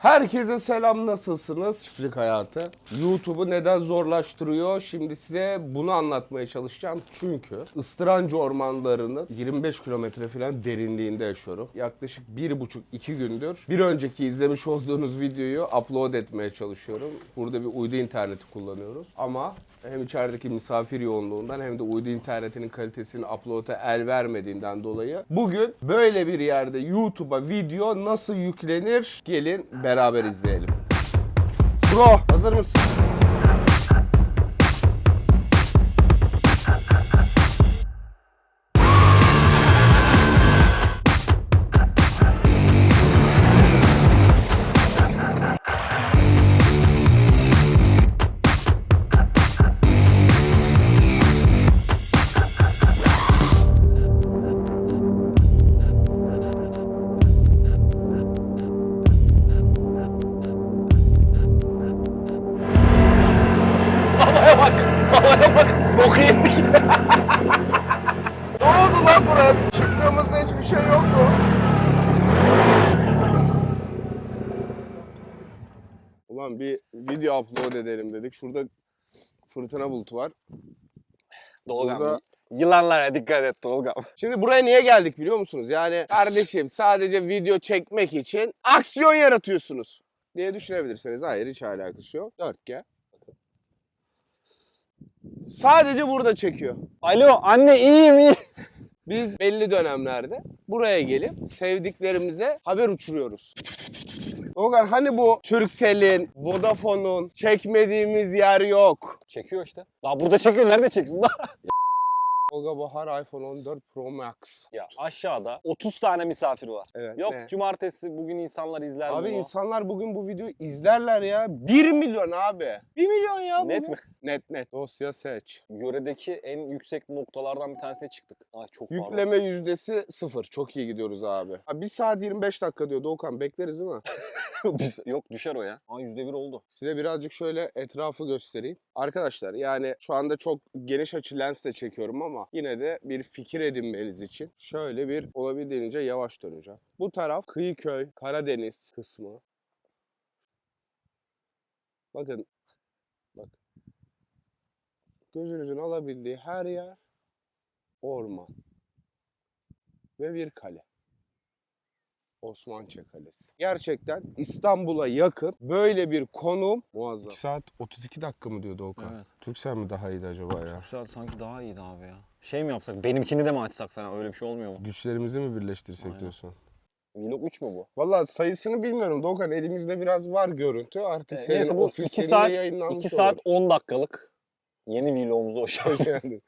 Herkese selam nasılsınız? Çiftlik hayatı. YouTube'u neden zorlaştırıyor? Şimdi size bunu anlatmaya çalışacağım. Çünkü ıstırancı ormanlarının 25 kilometre falan derinliğinde yaşıyorum. Yaklaşık 1,5-2 gündür bir önceki izlemiş olduğunuz videoyu upload etmeye çalışıyorum. Burada bir uydu interneti kullanıyoruz. Ama hem içerideki misafir yoğunluğundan hem de uydu internetinin kalitesini upload'a el vermediğinden dolayı bugün böyle bir yerde YouTube'a video nasıl yüklenir gelin beraber izleyelim. Bro hazır mısın? Ulan bir video upload edelim dedik. Şurada fırtına bulutu var. Dolgam. Burada- Yılanlara dikkat et Dolgam. Şimdi buraya niye geldik biliyor musunuz? Yani kardeşim sadece video çekmek için aksiyon yaratıyorsunuz diye düşünebilirsiniz. Hayır hiç alakası yok. 4G. Sadece burada çekiyor. Alo anne iyiyim iyi. Biz belli dönemlerde buraya gelip sevdiklerimize haber uçuruyoruz. Okan hani bu Turkcell'in, Vodafone'un çekmediğimiz yer yok. Çekiyor işte. Daha burada çekiyor nerede çeksin daha? Olga Bahar iPhone 14 Pro Max. Ya aşağıda 30 tane misafir var. Evet. Yok ne? cumartesi bugün insanlar izler Abi bunu. insanlar bugün bu videoyu izlerler ya. 1 milyon abi. 1 milyon ya Net bugün. mi? Net net. Dosya seç. Yöredeki en yüksek noktalardan bir tanesine çıktık. Ay çok pardon. Yükleme yüzdesi sıfır. Çok iyi gidiyoruz abi. Abi 1 saat 25 dakika diyor Doğukan. Bekleriz değil mi? Biz- Yok düşer o ya. Aa %1 oldu. Size birazcık şöyle etrafı göstereyim. Arkadaşlar yani şu anda çok geniş açı lensle çekiyorum ama yine de bir fikir edinmeniz için şöyle bir olabildiğince yavaş döneceğim. Bu taraf Kıyıköy, Karadeniz kısmı. Bakın. Bak. Gözünüzün alabildiği her yer orman. Ve bir kale. Osmançe Kalesi. Gerçekten İstanbul'a yakın böyle bir konum muazzam. 2 saat 32 dakika mı diyordu Okan? Evet. Türksel mi daha iyiydi acaba ya? Güzel sanki daha iyiydi abi ya. Şey mi yapsak? Benimkini de mi açsak falan öyle bir şey olmuyor mu? Güçlerimizi mi birleştirsek Aynen. diyorsun? Vlog 3 mü bu? Valla sayısını bilmiyorum Doğukan. Elimizde biraz var görüntü. Artık Ee, senin neyse bu ofisinde 2 saat yayınlanmış 2 saat olur. 10 dakikalık yeni vlogumuza hoş geldiniz. yani.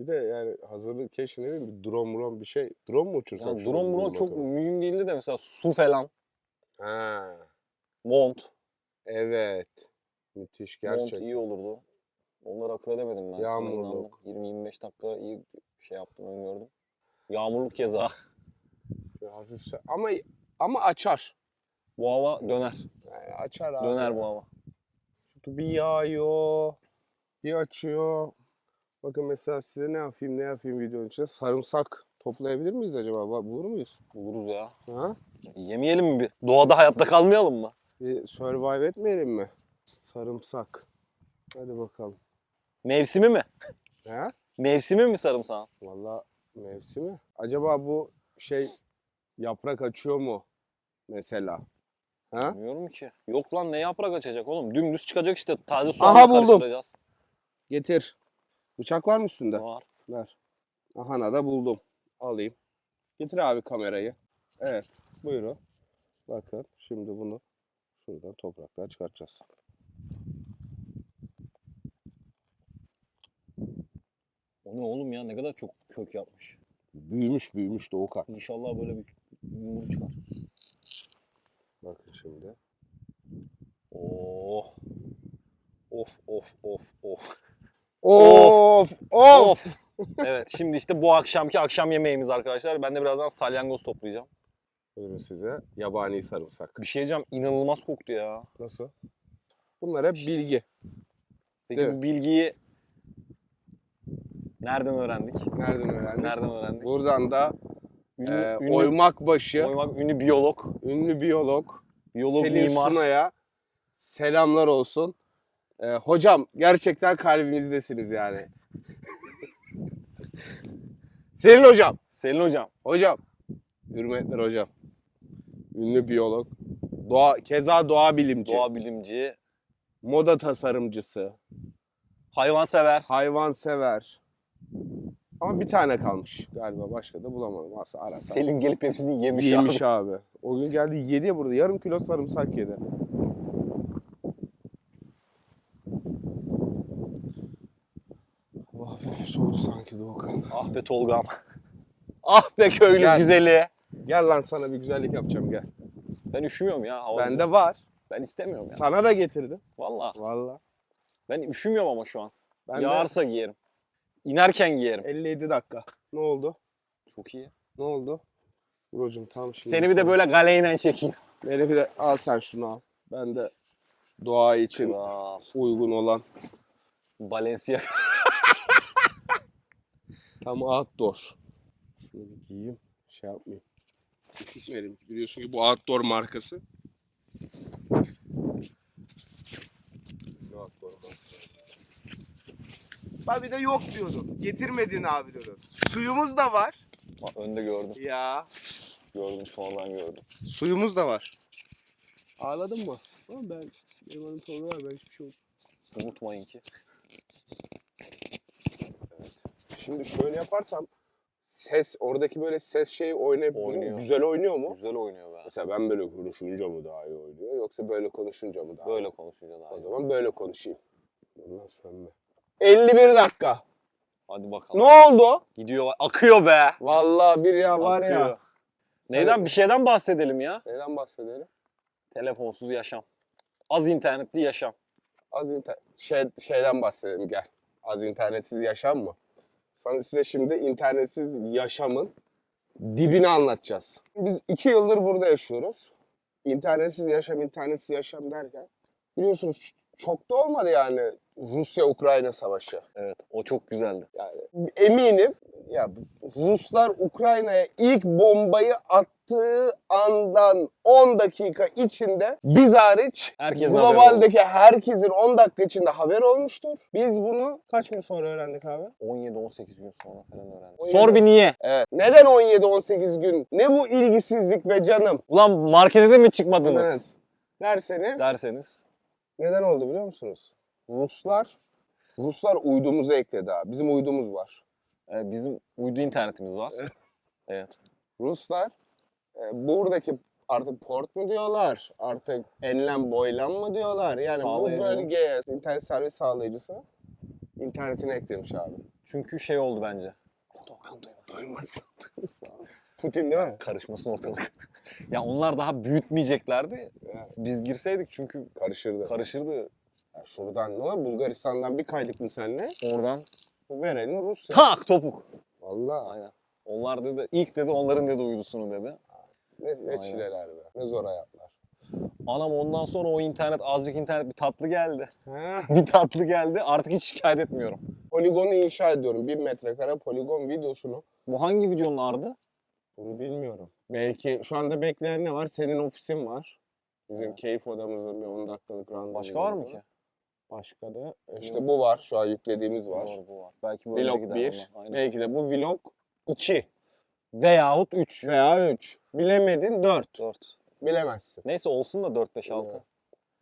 Bir de yani hazırlık keşke ne bileyim bir drone drone bir şey. Drone mu uçursak? Yani drone drone çok motoru? mühim değildi de mesela su falan, Ha, mont. evet. Müthiş gerçek. Mont iyi olurdu. Onları akıl edemedim ben. Yağmurluk. inandım. 20-25 dakika iyi bir şey yaptım öngördüm. Yağmurluk keza. Hafif se- ama ama açar. Bu hava döner. Yani açar abi. Döner bu hava. Bir yağıyor, bir açıyor. Bakın mesela size ne yapayım ne yapayım videonun içinde sarımsak toplayabilir miyiz acaba? Ba- Bulur muyuz? Buluruz ya. Ha? Yemeyelim mi bir? Doğada hayatta kalmayalım mı? Bir survive etmeyelim mi? Sarımsak. Hadi bakalım. Mevsimi mi? Ha? Mevsimi mi sarımsağın? Valla mevsimi. Acaba bu şey yaprak açıyor mu? Mesela. Ha? Bilmiyorum ki. Yok lan ne yaprak açacak oğlum? Dümdüz çıkacak işte. Taze Aha, soğanla buldum. karıştıracağız. Getir. Bıçak var mı üstünde? Var. Ver. Aha da buldum. Alayım. Getir abi kamerayı. Evet. Buyurun. Bakın şimdi bunu şuradan topraktan çıkartacağız. O ne oğlum ya ne kadar çok kök yapmış. Büyümüş büyümüş Doğukan. İnşallah böyle bir yumru çıkar. Bakın şimdi. Oh. Of of of of. Of! Of! Of. evet şimdi işte bu akşamki akşam yemeğimiz arkadaşlar. Ben de birazdan salyangoz toplayacağım. Buyurun size yabani sarımsak. Bir şey diyeceğim inanılmaz koktu ya. Nasıl? Bunlar hep bilgi. Peki Değil bu bilgiyi nereden öğrendik? Nereden öğrendik? Nereden öğrendik? Buradan da Ünlü, e, ünlü, Oymakbaşı, oymak, ünlü biyolog. ünlü biyolog Biyolog, Selin mimar. Sunay'a selamlar olsun. Ee, hocam gerçekten kalbimizdesiniz yani. Selin hocam. Selin hocam. Hocam. Hürmetler hocam. Ünlü biyolog. Doğa, keza doğa bilimci. Doğa bilimci. Moda tasarımcısı. Hayvansever. Hayvansever. Ama bir tane kalmış galiba. Başka da bulamadım. Aslında arasam. Selin gelip hepsini yemiş, Yemiş abi. abi. O gün geldi yedi ya burada. Yarım kilo sarımsak yedi. Hava hafif soğudu sanki Doğukan. Ah be Tolga'm. ah be köylü Gel. güzeli. Gel lan sana bir güzellik yapacağım gel. Ben üşümüyorum ya. Hava güzel. Bende var. Ben istemiyorum ya. Sana da getirdim. Valla. Valla. Ben üşümüyorum ama şu an. Ben Yağarsa giyerim. İnerken giyerim. de 57 dakika. Ne oldu? Çok iyi. Ne oldu? Brocum tam şimdi. Seni bir de böyle galeyle çekeyim. Beni bir de al sen şunu al. Ben de doğa için Kral. uygun olan Balenciaga. Tam outdoor. Şunu bir giyeyim. Şey yapmayayım. Üşütmeyelim. Biliyorsun ki bu outdoor markası. Outdoor markası. Abi de yok diyordun. Getirmedin abi diyordun. Suyumuz da var. Bak, Önde gördüm. Ya. Gördüm sonradan gördüm. Suyumuz da var. Ağladın mı? Ama ben adım Tolga var. Ben hiçbir şey yok. Unutmayın ki. Şimdi şöyle yaparsam ses oradaki böyle ses şeyi oynayabiliyor. Oynuyor. Güzel oynuyor mu? Güzel oynuyor be. Mesela ben böyle konuşunca mı daha iyi oynuyor yoksa böyle konuşunca mı daha iyi? Böyle konuşunca daha O iyi. zaman böyle konuşayım. Bundan sonra. 51 dakika. Hadi bakalım. Ne oldu? Gidiyor. Akıyor be. Vallahi bir ya var Akıyor. ya. Neyden? Bir şeyden bahsedelim ya. Neden bahsedelim? Telefonsuz yaşam. Az internetli yaşam. Az inter şey, şeyden bahsedelim gel. Az internetsiz yaşam mı? Sana size şimdi internetsiz yaşamın dibini anlatacağız. Biz iki yıldır burada yaşıyoruz. İnternetsiz yaşam, internetsiz yaşam derken biliyorsunuz ç- çok da olmadı yani Rusya-Ukrayna savaşı. Evet. O çok güzeldi. Yani eminim ya Ruslar Ukrayna'ya ilk bombayı attığı andan 10 dakika içinde biz hariç Herkesin globaldeki herkesin 10 dakika içinde haber olmuştur. Biz bunu kaç gün sonra öğrendik abi? 17-18 gün sonra falan öğrendim. 17 Sor bir niye? Evet. Neden 17-18 gün? Ne bu ilgisizlik be canım? Ulan markete de mi çıkmadınız? Evet. Derseniz Derseniz. neden oldu biliyor musunuz? Ruslar Ruslar uydumuzu ekledi abi. Bizim uydumuz var. e, bizim uydu internetimiz var. evet. Ruslar e, buradaki artık port mu diyorlar, artık enlem boylam mı diyorlar. Yani Sağlayıcı. bu bölgeye internet servis sağlayıcısı internetini eklemiş abi. Çünkü şey oldu bence. Doğukan duymaz. Duymasın. Putin değil mi? Karışmasın ortalık. ya onlar daha büyütmeyeceklerdi. Biz girseydik çünkü Karışırdı. karışırdı. Şuradan ne olur? Bulgaristan'dan bir kaydık mı senle? Oradan Verenin Rusya. tak topuk. Vallahi Aynen. Onlar dedi ilk dedi onların dedi uydusunu dedi. ne, ne Aynen. çileler be. Ne zor hayatlar. Anam ondan sonra o internet azıcık internet bir tatlı geldi. Ha. bir tatlı geldi artık hiç şikayet etmiyorum. Poligonu inşa ediyorum. Bir metrekare poligon videosunu. Bu hangi videonun ardı? Bunu bilmiyorum. Belki şu anda bekleyen ne var? Senin ofisin var. Bizim keyif odamızın bir 10 dakikalık randevu. Başka var mı ki? Başka da işte bu var. Şu an yüklediğimiz var. Doğru bu var. Belki bu Vlog gider 1. ondan. Aynen. Belki de bu vlog 2 Veyahut 3. veya 3. Bilemedin 4. 4. Bilemezsin. Neyse olsun da 4 5 6. Evet.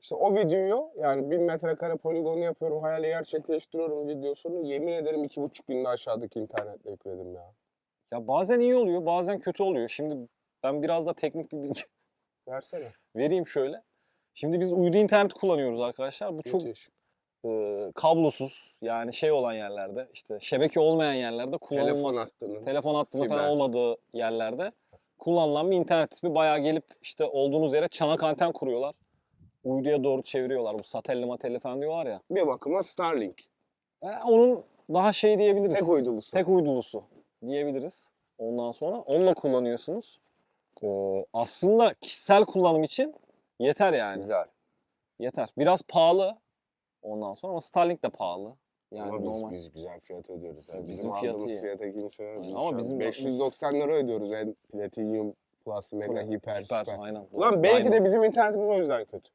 İşte o videoyu yani 1000 metrekare poligonu yapıyorum, hayali gerçekleştiriyorum videosunu. Yemin ederim iki buçuk günde aşağıdaki internetle yükledim ya. Ya bazen iyi oluyor, bazen kötü oluyor. Şimdi ben biraz da teknik bir bilgi Versene. vereyim şöyle. Şimdi biz uydu internet kullanıyoruz arkadaşlar. Bu çok Müthiş. E, kablosuz yani şey olan yerlerde işte şebeke olmayan yerlerde Telefon hattının. telefon hattının falan olmadığı yerlerde kullanılan bir internet tipi bayağı gelip işte olduğunuz yere çanak anten kuruyorlar. Uyduya doğru çeviriyorlar. Bu satelli matelli falan diyorlar ya. bir bakıma Starlink. E, onun daha şey diyebiliriz. Tek uydulusu. Tek uydulusu diyebiliriz. Ondan sonra onunla kullanıyorsunuz. Ee, aslında kişisel kullanım için yeter yani. Güzel. Yeter. Biraz pahalı ondan sonra ama Starlink de pahalı. Yani Ama biz, normal. biz güzel fiyat ödüyoruz. Yani Bizim bizim, fiyatı aldığımız iyi. fiyata kimse biz Ama bizim- 590 lira ödüyoruz en platinum plus, mega, hiper, Süper, süper. aynen. Ulan belki de Diamond. bizim internetimiz o yüzden kötü.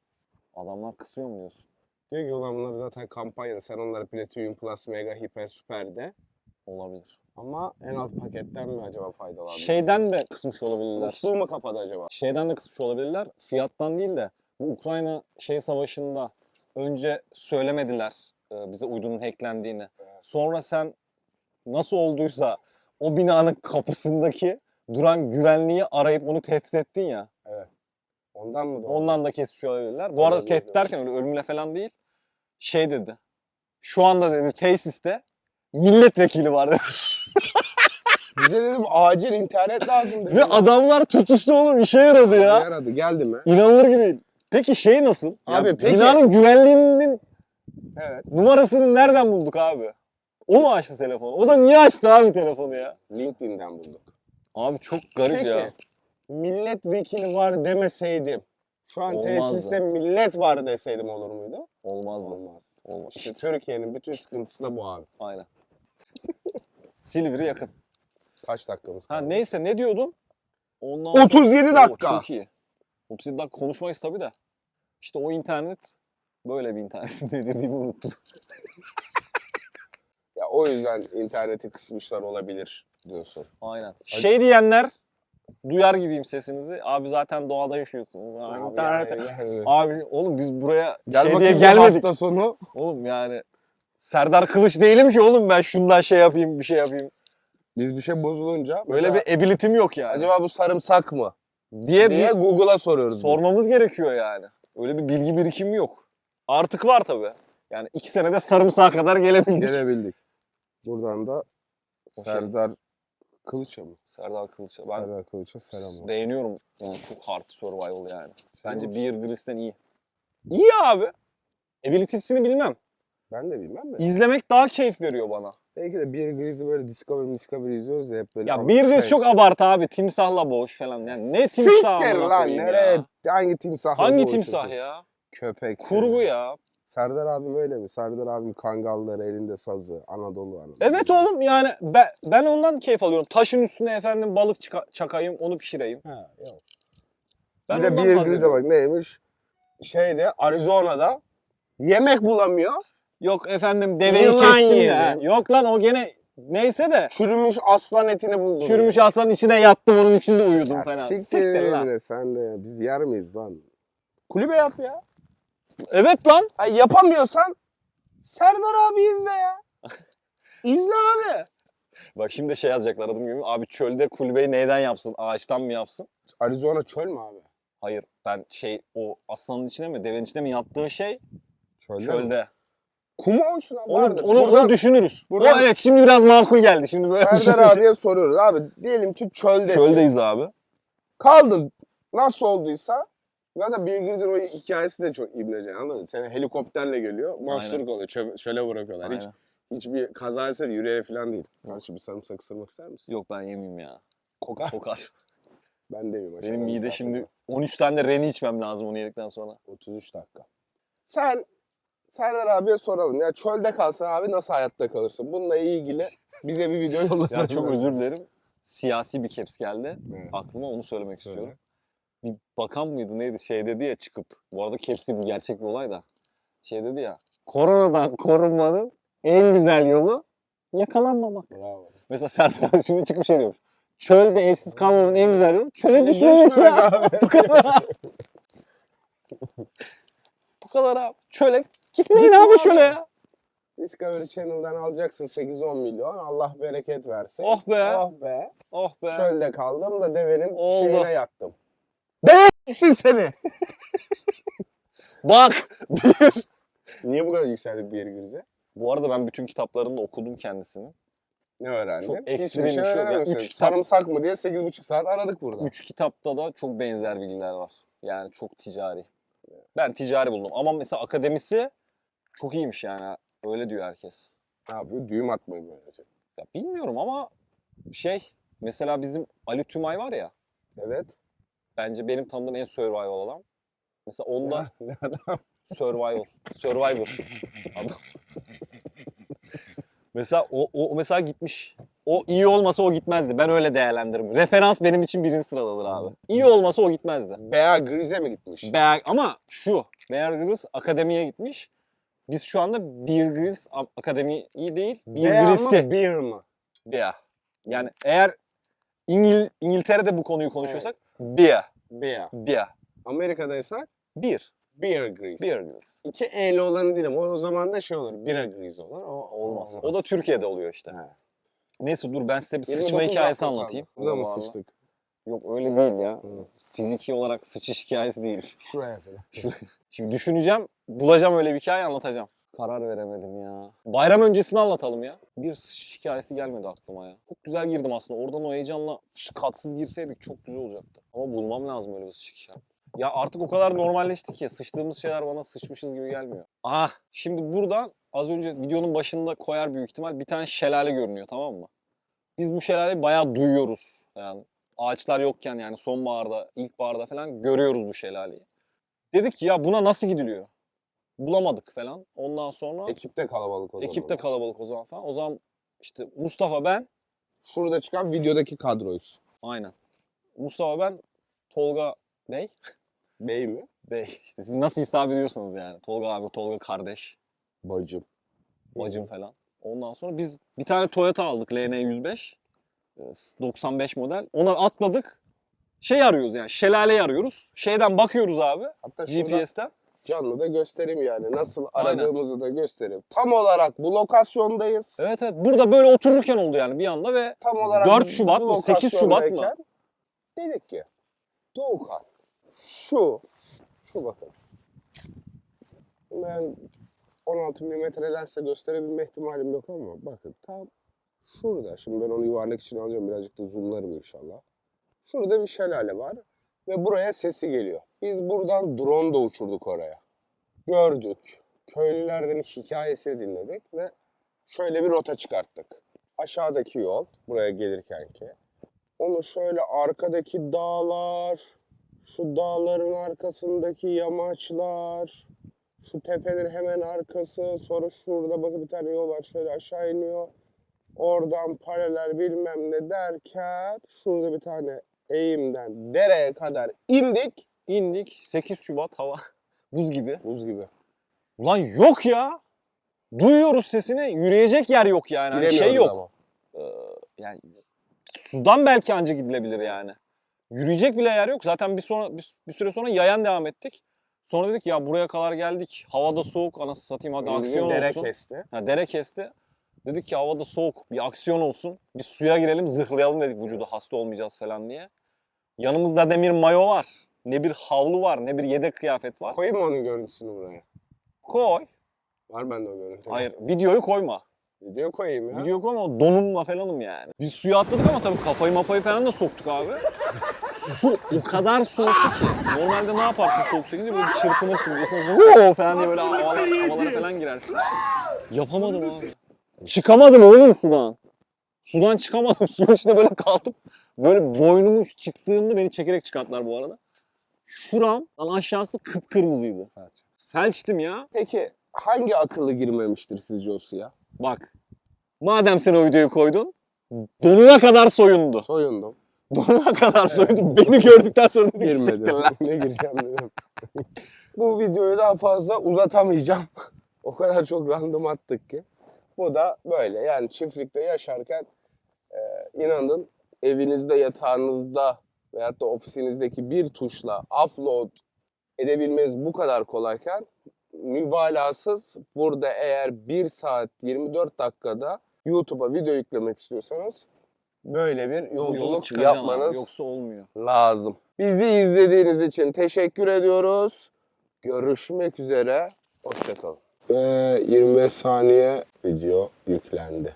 Adamlar kısıyor mu diyorsun? Diyor ki ulan bunlar zaten kampanyada sen onları Platinum Plus, Mega, Hiper, Süper de. Olabilir. Ama en alt paketten mi acaba faydalandı? Şeyden de kısmış olabilirler. Musluğu mu kapadı acaba? Şeyden de kısmış olabilirler. Fiyattan değil de bu Ukrayna şey savaşında önce söylemediler e, bize uydunun hacklendiğini. Sonra sen nasıl olduysa o binanın kapısındaki duran güvenliği arayıp onu tehdit ettin ya. Ondan mı? doğru? Ondan da kesmiş olabilirler. Bu arada tehdit derken öyle ölümle falan değil. Şey dedi. Şu anda dedi tesiste milletvekili var dedi. Bize dedim acil internet lazım dedi. Ve adamlar tutuştu oğlum işe yaradı ya. Yaradı geldi mi? İnanılır gibi. değil. Peki şey nasıl? Abi Ya peki- Binanın güvenliğinin Evet. numarasını nereden bulduk abi? O mu açtı telefonu? O da niye açtı abi telefonu ya? LinkedIn'den bulduk. Abi çok garip Peki. ya. Milletvekili var demeseydim. Şu an Olmazdı. tesiste millet var deseydim olur muydu? Olmazdı. Olmaz. Olmaz. İşte İşte, Türkiye'nin bütün sıkıntısı da bu abi. aynen. Silivri yakın. Kaç dakikamız Ha kaldı? neyse ne diyordun? Ondan sonra- 37 Oo, dakika. çok iyi. 37 dakika konuşmayız tabii de. İşte o internet böyle bir internet. ne dediğimi unuttum. Ya o yüzden interneti kısmışlar olabilir diyorsun. Aynen. Şey diyenler duyar gibiyim sesinizi. Abi zaten doğada yaşıyorsunuz. Abi, Abi, internet- yani- Abi oğlum biz buraya Gel şey diye bakayım gelmedik. hafta sonu. Oğlum yani Serdar Kılıç değilim ki oğlum ben şundan şey yapayım bir şey yapayım. Biz bir şey bozulunca Böyle mesela, bir ability'm yok yani. acaba bu sarımsak mı? diye, diye bir Google'a soruyoruz biz. sormamız gerekiyor yani. Öyle bir bilgi birikimi yok. Artık var tabii. Yani iki senede sarımsağa kadar gelebildik. Gelebildik. Buradan da şey- Serdar Kılıç'a mı? Serdar Kılıç'a. Ben Serdar Kılıç'a selam beğeniyorum. Yani çok hard survival yani. Bence. Beer Grylls'ten iyi. İyi abi. Ability'sini bilmem. Ben de bilmem de. İzlemek daha keyif veriyor bana. Belki de bir Grizz'i böyle Discovery Discovery izliyoruz ya hep böyle. Ya Grylls şey- çok abartı abi. Timsahla boğuş falan. Yani ne timsah Siktir lan nereye? ya? Hangi timsah? Hangi timsah ya? Köpek. Kurgu ya. Serdar abim öyle mi? Serdar abim kangalları elinde sazı. Anadolu Anadolu. Evet oğlum yani ben, ben ondan keyif alıyorum. Taşın üstüne efendim balık çıka- çakayım onu pişireyim. Ha, yok. Ben bir de bir ediyorum. bak neymiş? Şeyde Arizona'da yemek bulamıyor. Yok efendim deveyi Yılan kestim de. Yok lan o gene neyse de Çürümüş aslan etini buldu. çürümüş aslanın içine yattım onun içinde uyudum Ya falan. Siktir, Siktir lan. de sen de. Biz yer miyiz lan? Kulübe yap ya. Evet lan. Ha, yapamıyorsan Serdar abi izle ya. İzle abi. Bak şimdi şey yazacaklar adım gibi. Abi çölde kulübeyi neyden yapsın? Ağaçtan mı yapsın? Arizona çöl mü abi? Hayır ben şey o aslanın içine mi devenin içine mi yattığı şey Çölde. çölde. Kuma olsun abi. Onu, vardır. onu, Buradan onu düşünürüz. buradan- O evet şimdi biraz makul geldi. Şimdi böyle Serdar düşünürüz. abiye soruyoruz. Abi diyelim ki çöldesin. Çöldeyiz abi. Kaldın. Nasıl olduysa zaten Bill Gryls'in o hikayesi de çok ibnece anladın mı? Seni helikopterle geliyor. Mahsur kalıyor. Çö- çöle bırakıyorlar. Hiç, Aynen. hiçbir kaza eseri yürüye falan değil. Karşı bir sarımsak ısırmak ister misin? Yok ben yemeyeyim ya. Kokar. Kokar. Ben de yemeyeyim. Benim mide zaten. şimdi 13 tane de reni içmem lazım onu yedikten sonra. 33 dakika. Sen Serdar abiye soralım. Ya çölde kalsan abi nasıl hayatta kalırsın? Bununla ilgili bize bir video yollasın. Ya çok özür dilerim. Siyasi bir caps geldi. Evet. Aklıma onu söylemek Söyle. istiyorum. Bir bakan mıydı neydi şey dedi ya çıkıp. Bu arada caps'i bu gerçek bir olay da. Şey dedi ya. Koronadan korunmanın en güzel yolu yakalanmamak. Bravo. Mesela Serdar abi şimdi çıkıp şey diyormuş. Çölde evsiz kalmanın en güzel yolu çöle düşmemek ya. Bu kadar. Bu kadar abi. Çöle gitmeyin Gitme abi çöle ya. Discovery Channel'dan alacaksın 8-10 milyon. Allah bereket versin. Oh be. Oh be. Oh be. Çölde kaldım da devenin Oldu. şeyine yattım. Deveksin seni. Bak. Niye bu kadar yükseldik bir yeri Gürze? Bu arada ben bütün kitaplarını da okudum kendisini. Ne öğrendin? Çok ekstrem bir şey şey yok. Ya, öğrenememişsin. üç kitap- Sarımsak mı diye 8,5 saat aradık burada. Üç kitapta da çok benzer bilgiler var. Yani çok ticari. Ben ticari buldum. Ama mesela akademisi çok iyiymiş yani. Öyle diyor herkes. Ne yapıyor? Düğüm atmayı böylece. Ya bilmiyorum ama şey mesela bizim Ali Tümay var ya Evet. bence benim tanıdığım en survival adam. Mesela onda Ne adam? survival. Survivor. Adam. mesela o, o mesela gitmiş O iyi olmasa o gitmezdi. Ben öyle değerlendiririm. Referans benim için birinci sıradadır abi. İyi olmasa o gitmezdi. Bear Grylls mi gitmiş? Bear, ama şu, Bear Grylls akademiye gitmiş. Biz şu anda Grylls a- akademiyi değil, Bear Bear Grylls'i mı Bear mı? Yani eğer İngil İngiltere'de bu konuyu konuşuyorsak Bear, Bear. Bear, Amerika'daysak Beer, Bear Grylls. Bear Grylls. İki E'li olanı değil ama o zaman da şey olur. Bear Grylls olur. O Olmaz. O da Türkiye'de oluyor işte. He. Neyse dur ben size bir 29 sıçma hikayesi dakika anlatayım. kaldı. Buna mı Vallahi. sıçtık? Yok öyle değil ya. Fiziki olarak sıçış hikayesi değil. Şuraya falan. Şimdi düşüneceğim, bulacağım öyle bir hikaye anlatacağım. Karar veremedim ya. Bayram öncesini anlatalım ya. Bir sıçış hikayesi gelmedi aklıma ya. Çok güzel girdim aslında. Oradan o heyecanla katsız girseydik çok güzel olacaktı. Ama bulmam lazım öyle bir sıçış hikayesi. Ya artık o kadar normalleşti ki sıçtığımız şeyler bana sıçmışız gibi gelmiyor. Ah şimdi buradan az önce videonun başında koyar büyük ihtimal bir tane şelale görünüyor tamam mı? Biz bu şelaleyi bayağı duyuyoruz. Yani ağaçlar yokken yani sonbaharda, ilkbaharda falan görüyoruz bu şelaleyi. Dedik ki ya buna nasıl gidiliyor? Bulamadık falan. Ondan sonra Ekipte kalabalık o zaman. ekip de kalabalık o zaman falan. O zaman işte Mustafa ben, Şurada çıkan videodaki kadroyuz. aynen. Mustafa ben, Tolga Bey. Bey mi? Bey işte siz nasıl hitap ediyorsanız yani. Tolga abi, Tolga kardeş, Bacım. bacım falan. Ondan sonra biz bir tane Toyota aldık LN105. E, 95 model. Ona atladık. Şey arıyoruz yani şelaleyi arıyoruz. Şeyden bakıyoruz abi Hatta GPS'ten. canlı da göstereyim yani. Nasıl Aynen. aradığımızı da göstereyim. Tam olarak bu lokasyondayız. Evet evet burada böyle otururken oldu yani bir anda ve Tam olarak 4 Şubat mı, 8 Şubat mı? Dedik ki Doğukan şu şu bakın. Ben 16 milimetre lensle gösterebilme ihtimalim yok ama bakın tam şurada. Şimdi ben onu yuvarlak için alacağım birazcık da zoomlarım inşallah. Şurada bir şelale var ve buraya sesi geliyor. Biz buradan drone da uçurduk oraya. Gördük. Köylülerden hikayesini dinledik ve şöyle bir rota çıkarttık. Aşağıdaki yol buraya gelirken ki. Onu şöyle arkadaki dağlar, şu dağların arkasındaki yamaçlar, şu tepenin hemen arkası, sonra şurada bakın bir tane yol var şöyle aşağı iniyor. Oradan paralel bilmem ne derken şurada bir tane eğimden dereye kadar indik. indik 8 Şubat hava buz gibi. Buz gibi. Ulan yok ya. Duyuyoruz sesini. Yürüyecek yer yok yani. Hani şey yok. ama. Ee, yani sudan belki anca gidilebilir yani. Yürüyecek bile yer yok. Zaten bir sonra bir, bir süre sonra yayan devam ettik. Sonra dedik ya buraya kadar geldik. Havada soğuk. Anası satayım hadi aksiyon Dere olsun. kesti. Ha, dere kesti. Dedik ki havada soğuk. Bir aksiyon olsun. Bir suya girelim zırhlayalım dedik vücudu hasta olmayacağız falan diye. Yanımızda ne bir mayo var. Ne bir havlu var. Ne bir yedek kıyafet var. Koyayım mı onun görüntüsünü buraya? Koy. Var bende o görüntü. Hayır videoyu koyma. Video koyayım ya. Video koyma ama donumla falanım yani. Biz suya atladık ama tabii kafayı mafayı falan da soktuk abi. Su o kadar soğuktu ki. Normalde ne yaparsın soğuk gidince böyle bir çırpınırsın. Diyorsun "Wow!" falan diye böyle havalar, havalara falan girersin. Yapamadım abi. Çıkamadım oğlum sudan. Sudan çıkamadım. Suyun içinde böyle kaldım. Böyle boynumu çıktığımda beni çekerek çıkarttılar bu arada. Şuram aşağısı kıpkırmızıydı. Evet. Felçtim ya. Peki hangi akıllı girmemiştir sizce o suya? Bak. Madem sen o videoyu koydun. Donuna kadar soyundu. Soyundum. Donuna kadar soyundu. Beni gördükten sonra dedi ki Girmedim. "Siktir lan." ne gireceğim dedim. Bu videoyu daha fazla uzatamayacağım. o kadar çok random attık ki. Bu da böyle yani çiftlikte yaşarken e, inanın evinizde yatağınızda veyahut da ofisinizdeki bir tuşla upload edebilmeniz bu kadar kolayken mübalağasız burada eğer 1 saat 24 dakikada YouTube'a video yüklemek istiyorsanız böyle bir yolculuk abi, yapmanız Yoksa olmuyor. lazım. Bizi izlediğiniz için teşekkür ediyoruz. Görüşmek üzere. Hoşçakalın. Ve 25 saniye video yüklendi.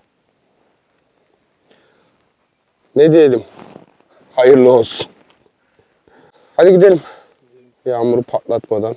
Ne diyelim? Hayırlı olsun. Hadi gidelim. Yağmuru patlatmadan.